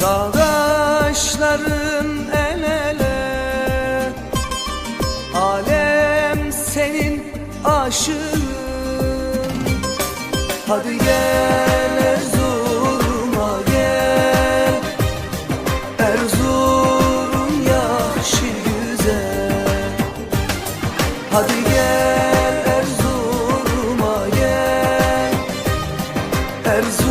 Dağdaşların el ele. Alem senin aşığın. Hadi gel Erzurum'a gel. Erzurum yaşı güzel. Hadi gel Erzurum'a gel. Erzurum